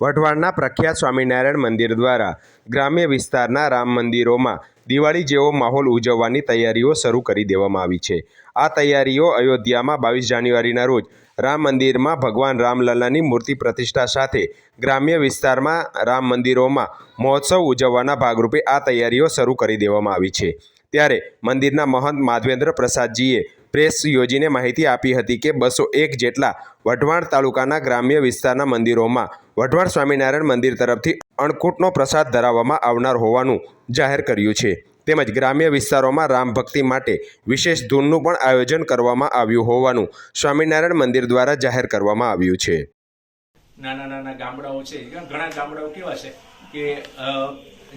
વઢવાણના પ્રખ્યાત સ્વામિનારાયણ મંદિર દ્વારા ગ્રામ્ય વિસ્તારના રામ મંદિરોમાં દિવાળી જેવો માહોલ ઉજવવાની તૈયારીઓ શરૂ કરી દેવામાં આવી છે. આ તૈયારીઓ અયોધ્યામાં બાવીસ જાન્યુઆરીના રોજ રામ મંદિરમાં ભગવાન રામલલ્લાની મૂર્તિ પ્રતિષ્ઠા સાથે ગ્રામ્ય વિસ્તારમાં રામ મંદિરોમાં મહોત્સવ ઉજવવાના ભાગરૂપે આ તૈયારીઓ શરૂ કરી દેવામાં આવી છે. ત્યારે મંદિરના મહંત માધવેન્દ્ર પ્રસાદજીએ પ્રેસ યોજીને માહિતી આપી હતી કે બસો એક જેટલા વઢવાણ તાલુકાના ગ્રામ્ય વિસ્તારના મંદિરોમાં વઢવાણ સ્વામિનારાયણ મંદિર તરફથી અણકૂટનો પ્રસાદ ધરાવવામાં આવનાર હોવાનું જાહેર કર્યું છે. તેમજ ગ્રામ્ય વિસ્તારોમાં રામ ભક્તિ માટે વિશેષ ધૂનનું પણ આયોજન કરવામાં આવ્યું હોવાનું સ્વામિનારાયણ મંદિર દ્વારા જાહેર કરવામાં આવ્યું છે. નાના નાના ગામડાઓ છે. ઘણા ગામડાઓ કેવા છે કે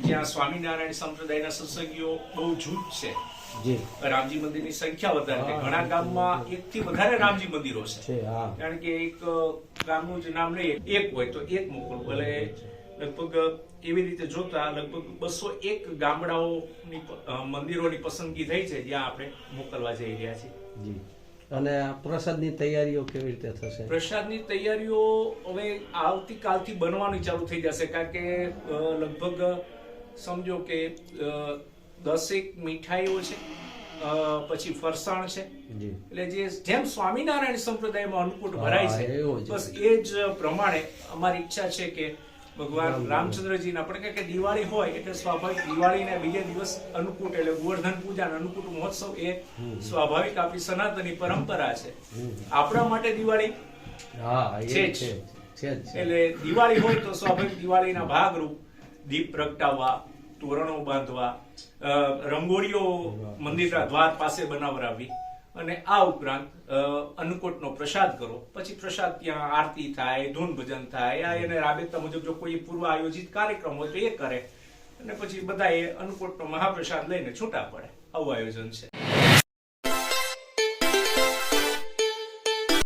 જ્યાં સ્વામિનારાયણ સંપ્રદાયના સત્સંગીઓ બહુ જૂથ છે. રામજી મંદિરની સંખ્યા વધારે ઘણા ગામમાં એક થી વધારે રામજી મંદિરો છે. કારણ કે એક ગામનું જે નામ લઈએ એક હોય તો એક મોકલવું ભલે લગભગ એવી રીતે જોતા લગભગ બસો એક ગામડાઓની મંદિરોની પસંદગી થઈ છે જ્યાં આપણે મોકલવા જઈ રહ્યા છીએ. અને પ્રસાદની તૈયારીઓ કેવી રીતે થશે? પ્રસાદની તૈયારીઓ હવે આવતીકાલથી બનવાની ચાલુ થઈ જશે કારણ કે લગભગ સમજો કે દસેક મીઠાઈઓ છે પછી ફરસાણ છે. એટલે જે જેમ સ્વામિનારાયણ સંપ્રદાયમાં અન્નકૂટ ભરાય છે બસ એ જ પ્રમાણે અમારી ઈચ્છા છે કે ભગવાન રામચંદ્રજીને આપણે કે દિવાળી હોય એટલે સ્વાભાવિક દિવાળીને બીજે દિવસ અન્નકૂટ એટલે ગોવર્ધન પૂજા અને અન્નકૂટ મહોત્સવ એ સ્વાભાવિક આપણી સનાતની પરંપરા છે. આપણા માટે દિવાળી છે જ. છે એટલે દિવાળી હોય તો સ્વાભાવિક દિવાળીના ભાગરૂપ દીપ પ્રગટાવવા તોરણો બાંધવા રંગોળીઓ મંદિરના દ્વાર પાસે બનાવરાવી અને આ ઉપરાંત અન્નકૂટનો પ્રસાદ કરો. પછી પ્રસાદ ત્યાં આરતી થાય ધૂન ભજન થાય. આ એને રાબેતા મુજબ જો કોઈ પૂર્વ આયોજિત કાર્યક્રમ હોય તો એ કરે. અને પછી બધા એ અન્નકૂટનો મહાપ્રસાદ લઈને છૂટા પડે. આવું આયોજન છે.